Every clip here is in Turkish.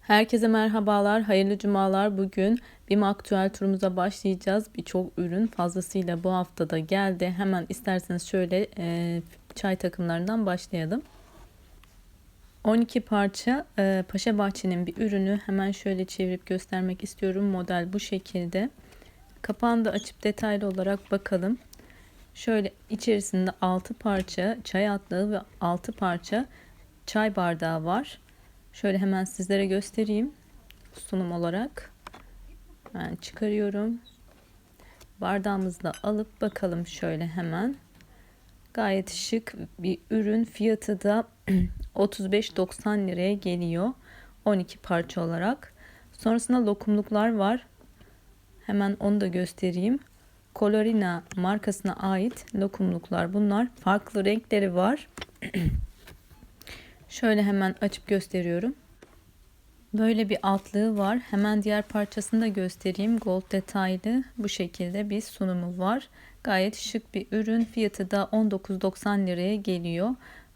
Herkese merhabalar, hayırlı cumalar. Bugün BİM aktüel turumuza başlayacağız. Birçok ürün fazlasıyla bu haftada geldi. Hemen isterseniz şöyle e, çay takımlarından başlayalım. 12 parça e, Paşa Bahçe'nin bir ürünü hemen şöyle çevirip göstermek istiyorum. Model bu şekilde. Kapağını da açıp detaylı olarak bakalım. Şöyle içerisinde 6 parça çay atlığı ve 6 parça çay bardağı var. Şöyle hemen sizlere göstereyim sunum olarak. Ben çıkarıyorum. Bardağımızı da alıp bakalım şöyle hemen. Gayet şık bir ürün. Fiyatı da 35.90 liraya geliyor. 12 parça olarak. Sonrasında lokumluklar var. Hemen onu da göstereyim. Colorina markasına ait lokumluklar bunlar. Farklı renkleri var. Şöyle hemen açıp gösteriyorum. Böyle bir altlığı var. Hemen diğer parçasını da göstereyim. Gold detaylı bu şekilde bir sunumu var. Gayet şık bir ürün. Fiyatı da 19.90 liraya geliyor.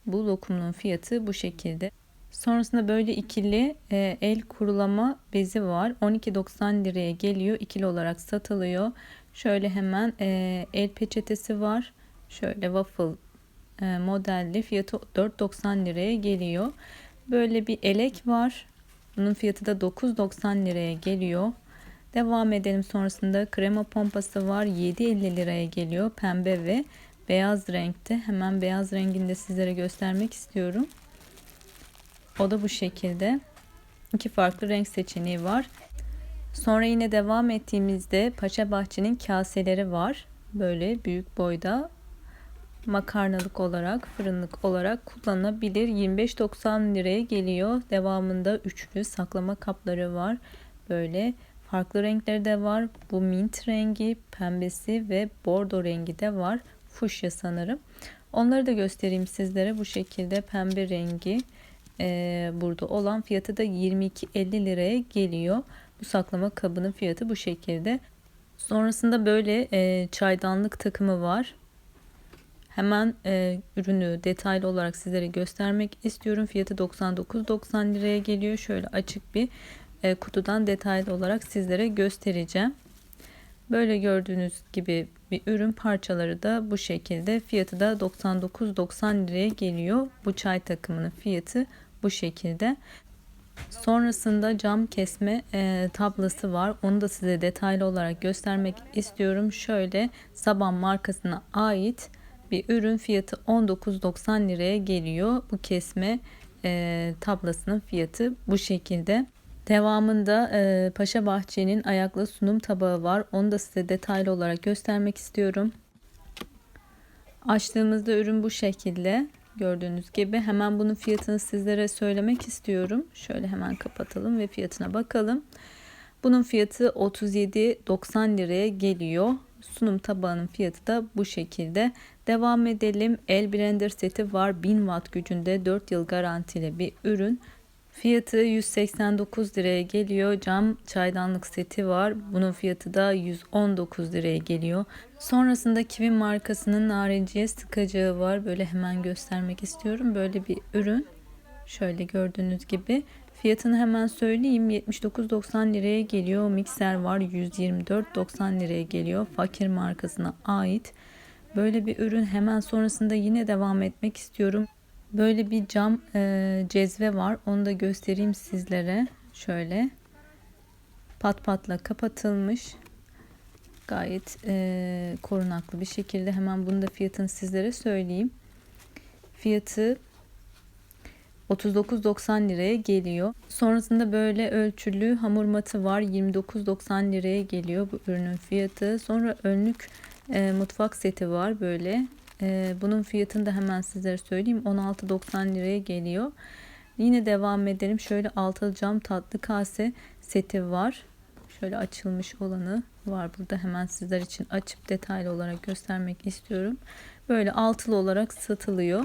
Bu lokumun fiyatı bu şekilde. Sonrasında böyle ikili e, el kurulama bezi var. 12.90 liraya geliyor. İkili olarak satılıyor. Şöyle hemen e, el peçetesi var. Şöyle waffle modelli fiyatı 4.90 liraya geliyor. Böyle bir elek var. Bunun fiyatı da 9.90 liraya geliyor. Devam edelim sonrasında krema pompası var. 7.50 liraya geliyor. Pembe ve beyaz renkte. Hemen beyaz rengini de sizlere göstermek istiyorum. O da bu şekilde. İki farklı renk seçeneği var. Sonra yine devam ettiğimizde Paşa Bahçe'nin kaseleri var. Böyle büyük boyda makarnalık olarak, fırınlık olarak kullanılabilir. 25.90 liraya geliyor. Devamında üçlü saklama kapları var. Böyle farklı renkleri de var. Bu mint rengi, pembesi ve bordo rengi de var. Fuşya sanırım. Onları da göstereyim sizlere. Bu şekilde pembe rengi e, burada olan fiyatı da 22.50 liraya geliyor. Bu saklama kabının fiyatı bu şekilde. Sonrasında böyle e, çaydanlık takımı var. Hemen e, ürünü detaylı olarak sizlere göstermek istiyorum. Fiyatı 99.90 liraya geliyor. Şöyle açık bir e, kutudan detaylı olarak sizlere göstereceğim. Böyle gördüğünüz gibi bir ürün parçaları da bu şekilde. Fiyatı da 99.90 liraya geliyor. Bu çay takımının fiyatı bu şekilde. Sonrasında cam kesme e, tablası var. Onu da size detaylı olarak göstermek istiyorum. Şöyle Saban markasına ait bir ürün fiyatı 19.90 liraya geliyor. Bu kesme e, tablasının fiyatı bu şekilde. Devamında e, Paşa Bahçe'nin ayaklı sunum tabağı var. Onu da size detaylı olarak göstermek istiyorum. Açtığımızda ürün bu şekilde. Gördüğünüz gibi hemen bunun fiyatını sizlere söylemek istiyorum. Şöyle hemen kapatalım ve fiyatına bakalım. Bunun fiyatı 37.90 liraya geliyor. Sunum tabağının fiyatı da bu şekilde. Devam edelim. El blender seti var. 1000 watt gücünde 4 yıl garantili bir ürün. Fiyatı 189 liraya geliyor. Cam çaydanlık seti var. Bunun fiyatı da 119 liraya geliyor. Sonrasında Kiwi markasının narenciye sıkacağı var. Böyle hemen göstermek istiyorum. Böyle bir ürün. Şöyle gördüğünüz gibi. Fiyatını hemen söyleyeyim. 79.90 liraya geliyor. Mikser var. 124.90 liraya geliyor. Fakir markasına ait. Böyle bir ürün hemen sonrasında yine devam etmek istiyorum. Böyle bir cam e, cezve var. Onu da göstereyim sizlere. Şöyle pat patla kapatılmış. Gayet e, korunaklı bir şekilde hemen bunu da fiyatını sizlere söyleyeyim. Fiyatı 39.90 liraya geliyor. Sonrasında böyle ölçülü hamur matı var. 29.90 liraya geliyor bu ürünün fiyatı. Sonra önlük e, mutfak seti var böyle. E, bunun fiyatını da hemen sizlere söyleyeyim. 16.90 liraya geliyor. Yine devam edelim. Şöyle altılı cam tatlı kase seti var. Şöyle açılmış olanı var burada. Hemen sizler için açıp detaylı olarak göstermek istiyorum. Böyle altılı olarak satılıyor.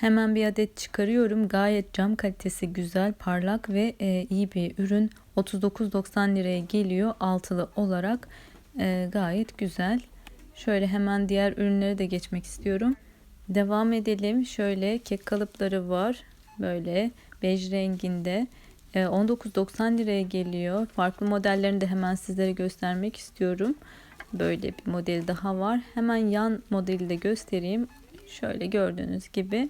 Hemen bir adet çıkarıyorum. Gayet cam kalitesi güzel, parlak ve e, iyi bir ürün. 39.90 liraya geliyor altılı olarak. E, gayet güzel. Şöyle hemen diğer ürünlere de geçmek istiyorum. Devam edelim. Şöyle kek kalıpları var. Böyle bej renginde e, 19.90 liraya geliyor. Farklı modellerini de hemen sizlere göstermek istiyorum. Böyle bir model daha var. Hemen yan modeli de göstereyim. Şöyle gördüğünüz gibi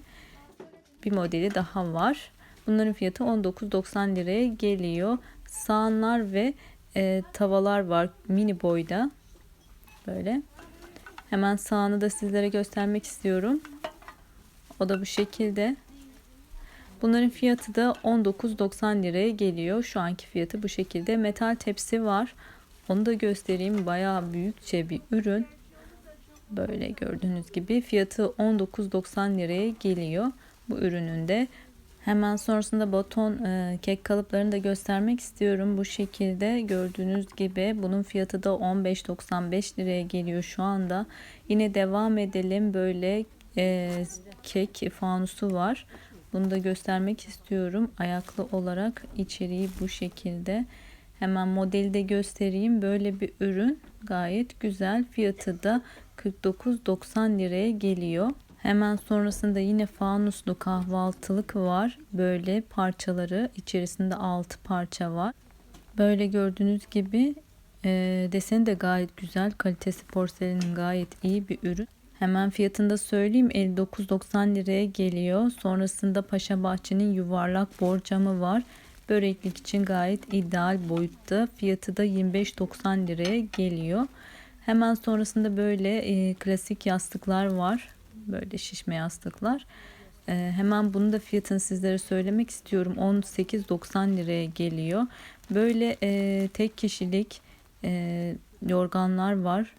bir modeli daha var. Bunların fiyatı 19.90 liraya geliyor. Sahanlar ve e, tavalar var mini boyda. Böyle. Hemen sağını da sizlere göstermek istiyorum. O da bu şekilde. Bunların fiyatı da 19.90 liraya geliyor. Şu anki fiyatı bu şekilde. Metal tepsi var. Onu da göstereyim. Bayağı büyükçe bir ürün. Böyle gördüğünüz gibi fiyatı 19.90 liraya geliyor. Bu ürünün de Hemen sonrasında baton e, kek kalıplarını da göstermek istiyorum. Bu şekilde gördüğünüz gibi bunun fiyatı da 15.95 liraya geliyor şu anda. Yine devam edelim. Böyle e, kek fanusu var. Bunu da göstermek istiyorum. Ayaklı olarak içeriği bu şekilde. Hemen modeli de göstereyim. Böyle bir ürün gayet güzel. Fiyatı da 49.90 liraya geliyor. Hemen sonrasında yine fanuslu kahvaltılık var. Böyle parçaları içerisinde 6 parça var. Böyle gördüğünüz gibi e, deseni de gayet güzel. Kalitesi porselenin gayet iyi bir ürün. Hemen fiyatını da söyleyeyim 59.90 liraya geliyor. Sonrasında Paşa Bahçe'nin yuvarlak borcamı var. Böreklik için gayet ideal boyutta. Fiyatı da 25.90 liraya geliyor. Hemen sonrasında böyle e, klasik yastıklar var. Böyle şişme yastıklar. E, hemen bunu da fiyatını sizlere söylemek istiyorum. 18.90 liraya geliyor. Böyle e, tek kişilik e, yorganlar var.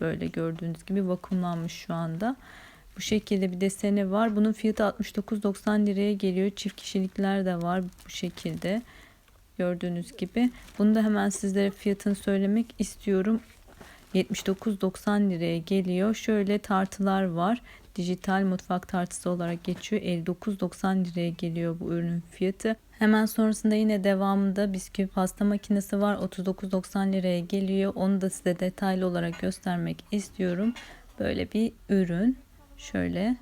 Böyle gördüğünüz gibi vakumlanmış şu anda. Bu şekilde bir deseni var. Bunun fiyatı 69.90 liraya geliyor. Çift kişilikler de var bu şekilde. Gördüğünüz gibi. Bunu da hemen sizlere fiyatını söylemek istiyorum. 79.90 liraya geliyor. Şöyle tartılar var. Dijital mutfak tartısı olarak geçiyor. 59.90 liraya geliyor bu ürünün fiyatı. Hemen sonrasında yine devamında bisküvi pasta makinesi var. 39.90 liraya geliyor. Onu da size detaylı olarak göstermek istiyorum. Böyle bir ürün. Şöyle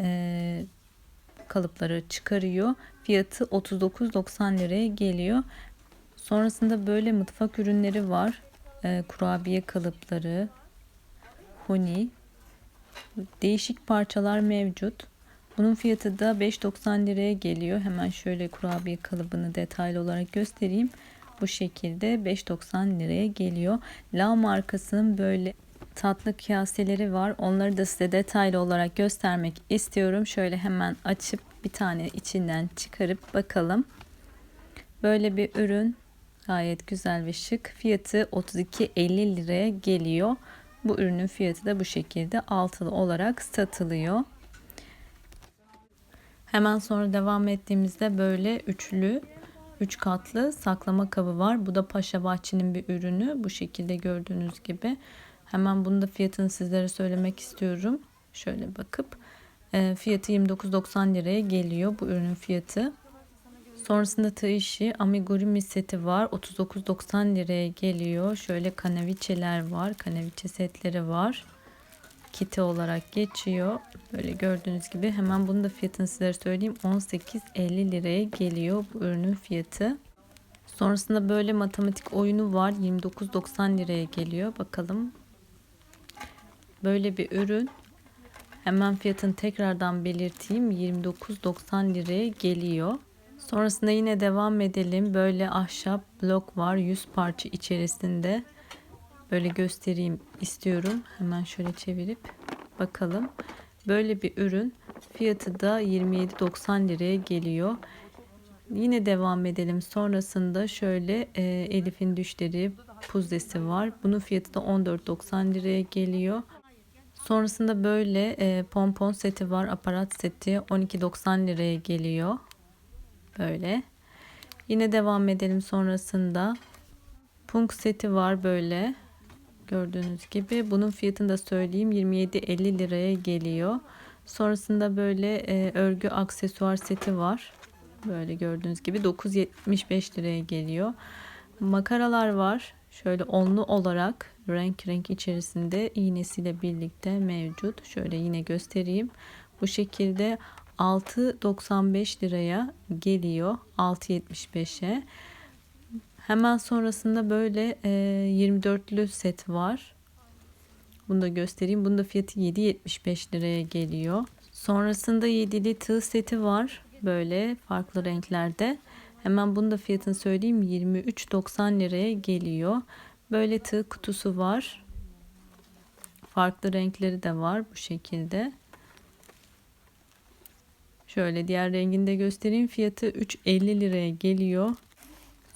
e, kalıpları çıkarıyor. Fiyatı 39.90 liraya geliyor. Sonrasında böyle mutfak ürünleri var. E, kurabiye kalıpları, huni, değişik parçalar mevcut. Bunun fiyatı da 5.90 liraya geliyor. Hemen şöyle kurabiye kalıbını detaylı olarak göstereyim. Bu şekilde 5.90 liraya geliyor. La markasının böyle tatlı kaseleri var. Onları da size detaylı olarak göstermek istiyorum. Şöyle hemen açıp bir tane içinden çıkarıp bakalım. Böyle bir ürün gayet güzel ve şık. Fiyatı 32.50 liraya geliyor. Bu ürünün fiyatı da bu şekilde altılı olarak satılıyor. Hemen sonra devam ettiğimizde böyle üçlü, üç katlı saklama kabı var. Bu da Paşa Bahçe'nin bir ürünü. Bu şekilde gördüğünüz gibi. Hemen bunun da fiyatını sizlere söylemek istiyorum. Şöyle bakıp. E, fiyatı 29.90 liraya geliyor bu ürünün fiyatı. Sonrasında işi amigurumi seti var. 39.90 liraya geliyor. Şöyle kanaviçeler var. Kanaviçe setleri var. Kiti olarak geçiyor. Böyle gördüğünüz gibi hemen bunu da fiyatını sizlere söyleyeyim. 18.50 liraya geliyor bu ürünün fiyatı. Sonrasında böyle matematik oyunu var. 29.90 liraya geliyor. Bakalım. Böyle bir ürün. Hemen fiyatını tekrardan belirteyim. 29.90 liraya geliyor. Sonrasında yine devam edelim. Böyle ahşap blok var 100 parça içerisinde. Böyle göstereyim istiyorum. Hemen şöyle çevirip bakalım. Böyle bir ürün. Fiyatı da 27.90 liraya geliyor. Yine devam edelim. Sonrasında şöyle e, Elif'in düşleri puzdesi var. Bunun fiyatı da 14.90 liraya geliyor. Sonrasında böyle e, pompon seti var. Aparat seti 12.90 liraya geliyor. Böyle. Yine devam edelim sonrasında. Punk seti var böyle. Gördüğünüz gibi. Bunun fiyatını da söyleyeyim. 27.50 liraya geliyor. Sonrasında böyle e, örgü aksesuar seti var. Böyle gördüğünüz gibi 9.75 liraya geliyor. Makaralar var. Şöyle onlu olarak renk renk içerisinde iğnesiyle birlikte mevcut. Şöyle yine göstereyim. Bu şekilde 6.95 liraya geliyor 6.75'e. Hemen sonrasında böyle e, 24'lü set var. Bunu da göstereyim. Bunda fiyatı 7.75 liraya geliyor. Sonrasında 7'li tığ seti var. Böyle farklı renklerde. Hemen bunu da fiyatını söyleyeyim. 23.90 liraya geliyor. Böyle tığ kutusu var. Farklı renkleri de var bu şekilde. Şöyle diğer rengini de göstereyim. Fiyatı 3.50 liraya geliyor.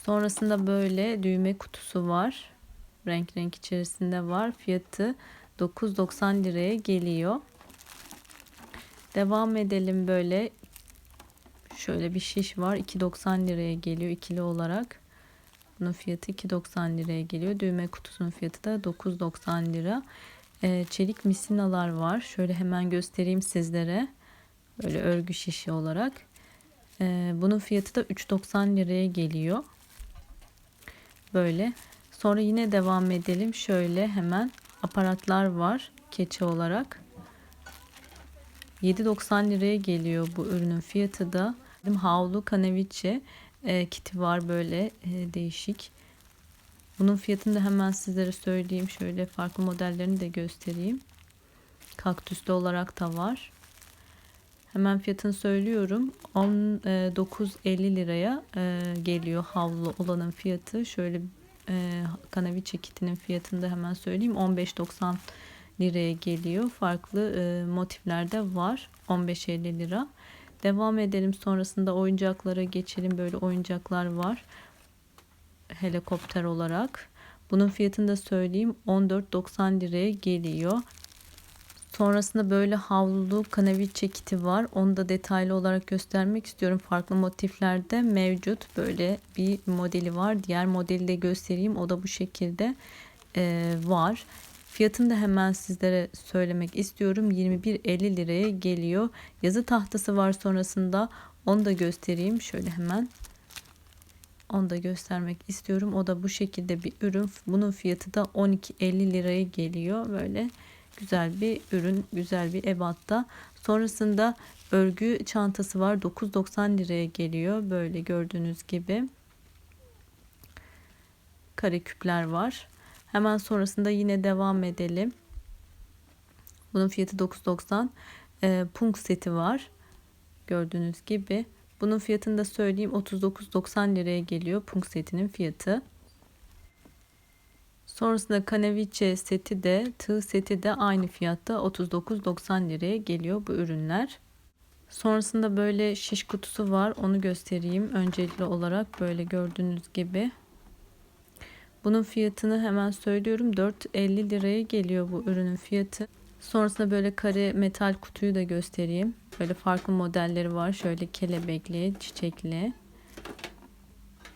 Sonrasında böyle düğme kutusu var. Renk renk içerisinde var. Fiyatı 9.90 liraya geliyor. Devam edelim böyle. Şöyle bir şiş var. 2.90 liraya geliyor ikili olarak. Bunun fiyatı 2.90 liraya geliyor. Düğme kutusunun fiyatı da 9.90 lira. Ee, çelik misinalar var. Şöyle hemen göstereyim sizlere. Böyle örgü şişi olarak. Ee, bunun fiyatı da 3.90 liraya geliyor. Böyle. Sonra yine devam edelim. Şöyle hemen aparatlar var. Keçe olarak. 7.90 liraya geliyor bu ürünün fiyatı da. Havlu kaneviçe e, kiti var böyle e, değişik. Bunun fiyatını da hemen sizlere söyleyeyim. Şöyle farklı modellerini de göstereyim. Kaktüslü olarak da var. Hemen fiyatını söylüyorum. 19.50 liraya e, geliyor havlu olanın fiyatı. Şöyle e, kanaviçe kitinin fiyatını da hemen söyleyeyim. 15.90 liraya geliyor. Farklı e, motiflerde var. 15.50 lira. Devam edelim. Sonrasında oyuncaklara geçelim. Böyle oyuncaklar var. Helikopter olarak. Bunun fiyatını da söyleyeyim. 14.90 liraya geliyor. Sonrasında böyle havlulu kanaviçe kiti var. Onu da detaylı olarak göstermek istiyorum. Farklı motiflerde mevcut. Böyle bir modeli var. Diğer modeli de göstereyim. O da bu şekilde e, var. Fiyatını da hemen sizlere söylemek istiyorum. 21.50 liraya geliyor. Yazı tahtası var sonrasında. Onu da göstereyim. Şöyle hemen. Onu da göstermek istiyorum. O da bu şekilde bir ürün. Bunun fiyatı da 12.50 liraya geliyor. Böyle güzel bir ürün, güzel bir ebatta. Sonrasında örgü çantası var. 9.90 liraya geliyor. Böyle gördüğünüz gibi. Kare küpler var. Hemen sonrasında yine devam edelim. Bunun fiyatı 9.90. E, punk seti var. Gördüğünüz gibi. Bunun fiyatını da söyleyeyim. 39.90 liraya geliyor punk setinin fiyatı. Sonrasında kaneviçe seti de tığ seti de aynı fiyatta 39.90 liraya geliyor bu ürünler. Sonrasında böyle şiş kutusu var. Onu göstereyim. Öncelikli olarak böyle gördüğünüz gibi. Bunun fiyatını hemen söylüyorum. 4.50 liraya geliyor bu ürünün fiyatı. Sonrasında böyle kare metal kutuyu da göstereyim. Böyle farklı modelleri var. Şöyle kelebekli, çiçekli.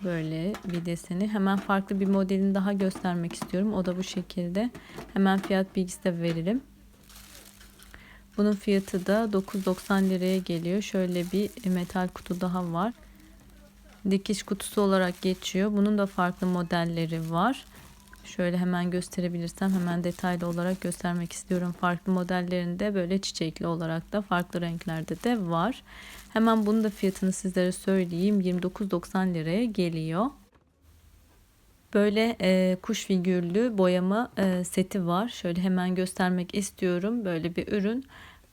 Böyle bir deseni. Hemen farklı bir modelini daha göstermek istiyorum. O da bu şekilde. Hemen fiyat bilgisi de verelim. Bunun fiyatı da 9.90 liraya geliyor. Şöyle bir metal kutu daha var dikiş kutusu olarak geçiyor. Bunun da farklı modelleri var. Şöyle hemen gösterebilirsem hemen detaylı olarak göstermek istiyorum. Farklı modellerinde böyle çiçekli olarak da farklı renklerde de var. Hemen bunun da fiyatını sizlere söyleyeyim. 29.90 liraya geliyor. Böyle e, kuş figürlü boyama e, seti var. Şöyle hemen göstermek istiyorum. Böyle bir ürün.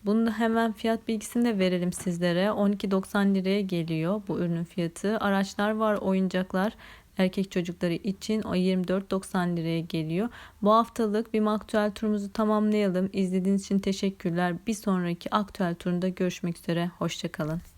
Bunu hemen fiyat bilgisini de verelim sizlere. 12.90 liraya geliyor bu ürünün fiyatı. Araçlar var, oyuncaklar erkek çocukları için o 24.90 liraya geliyor. Bu haftalık bir aktüel turumuzu tamamlayalım. İzlediğiniz için teşekkürler. Bir sonraki aktüel turunda görüşmek üzere. Hoşçakalın.